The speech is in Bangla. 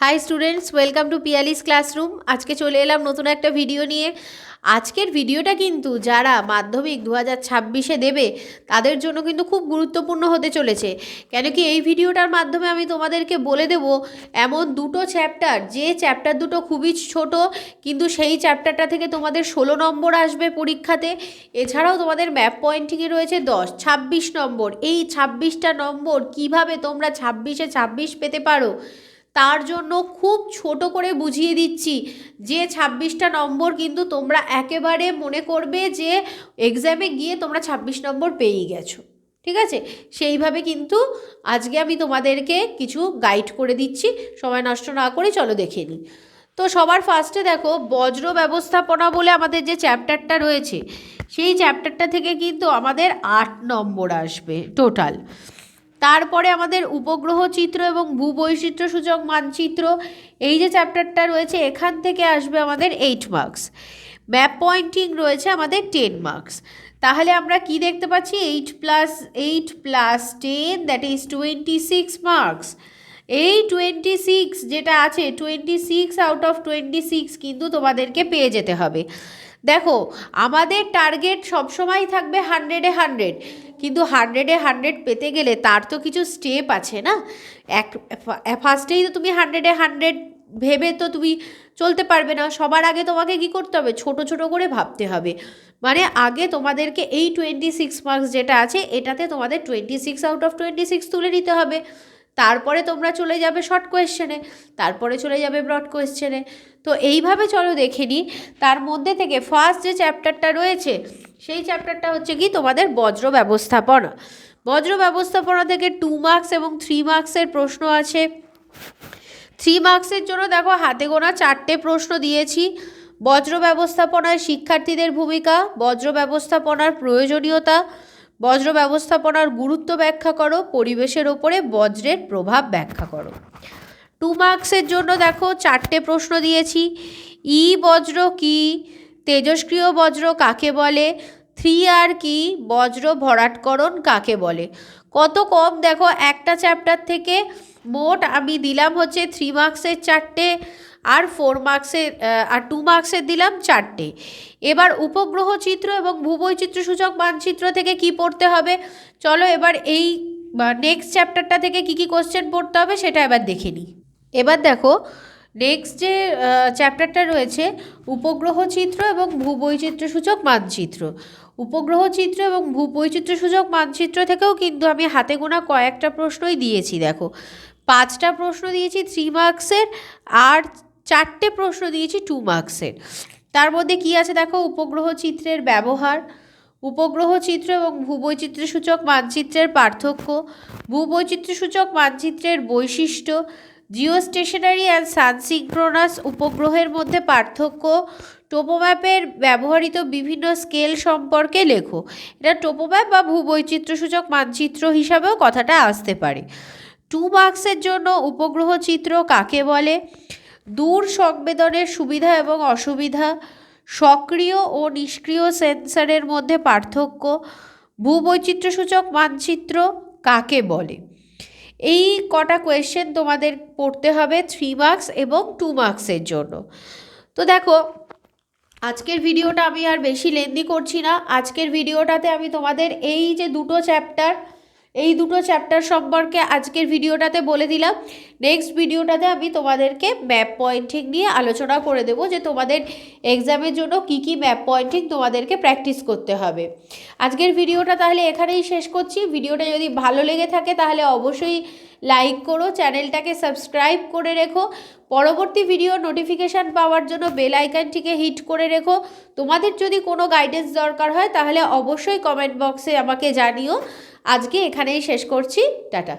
Hi students welcome to Piyali's classroom আজকে চলে এলাম নতুন একটা ভিডিও নিয়ে। আজকের ভিডিওটা কিন্তু যারা মাধ্যমিক দু হাজার ছাব্বিশে দেবে, তাদের জন্য কিন্তু খুব গুরুত্বপূর্ণ হতে চলেছে। কেন কি এই ভিডিওটার মাধ্যমে আমি তোমাদেরকে বলে দেব, এমন দুটো চ্যাপ্টার যে চ্যাপ্টার দুটো খুবই ছোট, কিন্তু সেই চ্যাপ্টারটা থেকে তোমাদের ষোলো নম্বর আসবে পরীক্ষাতে। এছাড়াও তোমাদের ম্যাপ পয়েন্টিংয়ে রয়েছে দশ, ছাব্বিশ নম্বর। এই ছাব্বিশটা নম্বর কীভাবে তোমরা ছাব্বিশে ছাব্বিশ পেতে পারো? তার জন্য খুব ছোট করে বুঝিয়ে দিচ্ছি। যে ছাব্বিশটা নম্বর কিন্তু তোমরা একেবারে মনে করবে যে এক্সামে গিয়ে তোমরা ছাব্বিশ নম্বর পেয়েই গেছো। ঠিক আছে? সেইভাবে কিন্তু আজকে আমি তোমাদেরকে কিছু গাইড করে দিচ্ছি। সময় নষ্ট না করে চলো দেখে নিই। তো সবার ফার্স্টে দেখো, বজ্র ব্যবস্থাপনা বলে আমাদের যে চ্যাপ্টারটা রয়েছে, সেই চ্যাপ্টারটা থেকে কিন্তু আমাদের আট নম্বর আসবে টোটাল তারপরে আমাদের উপগ্রহ চিত্র এবং ভূবৈচিত্র্য সূচক মানচিত্র, এই যে চ্যাপ্টারটা রয়েছে, এখান থেকে আসবে আমাদের এইট মার্কস ম্যাপ পয়েন্টিং রয়েছে আমাদের টেন মার্কস তাহলে আমরা কি দেখতে পাচ্ছি? Eight plus eight plus ten that is twenty six marks এই টোয়েন্টি সিক্স যেটা আছে twenty six out of twenty six কিন্তু তোমাদেরকে পেয়ে যেতে হবে। দেখো, আমাদের টার্গেট সবসময় থাকবে হান্ড্রেডে হান্ড্রেড কিন্তু হান্ড্রেডে হান্ড্রেড পেতে গেলে তার তো কিছু স্টেপ আছে না? এক ফার্স্টেই তো তুমি হান্ড্রেডে হান্ড্রেড ভেবে তো তুমি চলতে পারবে না, সবার আগে তোমাকে কি করতে হবে? ছোট ছোট করে ভাবতে হবে। মানে আগে তোমাদেরকে এই টোয়েন্টি সিক্স মার্কস যেটা আছে, এটাতে তোমাদের twenty six out of twenty six তুলে নিতে হবে। তারপরে তোমরা চলে যাবে শর্ট কোয়েশ্চেনে তারপরে চলে যাবে ব্রড কোয়েশ্চেনে তো এইভাবে চলো দেখে নিই তার মধ্যে থেকে ফার্স্ট যে চ্যাপ্টারটা রয়েছে, সেই চ্যাপ্টারটা হচ্ছে কি তোমাদের বজ্র ব্যবস্থাপনা। বজ্র ব্যবস্থাপনা থেকে টু মার্কস এবং থ্রি মার্কসের প্রশ্ন আছে। থ্রি মার্কসের জন্য দেখো হাতে গোনা চারটে প্রশ্ন দিয়েছি। বজ্র ব্যবস্থাপনায় শিক্ষার্থীদের ভূমিকা, বজ্র ব্যবস্থাপনার প্রয়োজনীয়তা বজ্র ব্যবস্থাপনার গুরুত্ব ব্যাখ্যা করো, পরিবেশের ওপরে বজ্রের প্রভাব ব্যাখ্যা করো। টু মার্কসের জন্য দেখো, চারটে প্রশ্ন দিয়েছি। ই বজ্র কি? তেজস্ক্রিয় বজ্র কাকে বলে? থ্রি আর কি? বজ্র ভরাটকরণ কাকে বলে? কত কম? দেখো, একটা চ্যাপ্টার থেকে মোট আমি দিলাম হচ্ছে থ্রি মার্কসের চারটে। আর ফোর মার্কসের আর টু মার্কসের দিলাম চারটে। এবার উপগ্রহ চিত্র এবং ভূবৈচিত্র সূচক মানচিত্র থেকে কি পড়তে হবে? চলো এবার এই নেক্সট চ্যাপ্টারটা থেকে কি কি কোশ্চেন পড়তে হবে সেটা এবার দেখে নিই। এবার দেখো নেক্সট যে চ্যাপ্টারটা রয়েছে, উপগ্রহ চিত্র এবং ভূবৈচিত্র সূচক মানচিত্র। উপগ্রহ চিত্র এবং ভূবৈচিত্র সূচক মানচিত্র থেকেও কিন্তু আমি হাতে গোনা কয়েকটা প্রশ্নই দিয়েছি, দেখো। পাঁচটা প্রশ্ন দিয়েছি থ্রি মার্কসের আর চারটে প্রশ্ন দিয়েছি টু মার্কসের তার মধ্যে কি আছে দেখো? উপগ্রহ চিত্রের ব্যবহার, উপগ্রহ চিত্র এবং ভূবৈচিত্র্য সূচক মানচিত্রের পার্থক্য, ভূবৈচিত্র্য সূচক মানচিত্রের বৈশিষ্ট্য জিও স্টেশনারি অ্যান্ড সানসিক্রোনাস উপগ্রহের মধ্যে পার্থক্য, টোপোম্যাপের ব্যবহৃত বিভিন্ন স্কেল সম্পর্কে লেখো। এটা টোপোম্যাপ বা ভূবৈচিত্র্য সূচক মানচিত্র হিসাবেও কথাটা আসতে পারে। টু মার্কসের জন্য উপগ্রহ চিত্র কাকে বলে? দূর সংবেদনের সুবিধা এবং অসুবিধা, সক্রিয় ও নিষ্ক্রিয় সেন্সারের মধ্যে পার্থক্য, ভূবৈচিত্র্যসূচক মানচিত্র কাকে বলে? এই কটা কোয়েশ্চেন তোমাদের পড়তে হবে থ্রি মার্কস এবং টু মার্কসের জন্য। তো দেখো, আজকের ভিডিওটা আমি আর বেশি লেন্দি করছি না। আজকের ভিডিওটাতে আমি তোমাদের এই যে দুটো চ্যাপ্টার এই দুটো চ্যাপ্টার সম্পর্কে আজকের ভিডিওটাতে বলে দিলাম। নেক্সট ভিডিওটাতে আমি তোমাদেরকে ম্যাপ পয়েন্টিং নিয়ে আলোচনা করে দেবো যে তোমাদের এক্সামের জন্য কি কি ম্যাপ পয়েন্টিং তোমাদেরকে প্র্যাকটিস করতে হবে। আজকের ভিডিওটা তাহলে এখানেই শেষ করছি। ভিডিওটা যদি ভালো লেগে থাকে তাহলে অবশ্যই লাইক করো, চ্যানেলটাকে সাবস্ক্রাইব করে রেখো। পরবর্তী ভিডিও নোটিফিকেশান পাওয়ার জন্য বেল আইকনটিকে হিট করে রেখো। তোমাদের যদি কোনো গাইডেন্স দরকার হয়, তাহলে অবশ্যই কমেন্ট বক্সে আমাকে জানিও। আজকে এখানেই শেষ করছি। টাটা।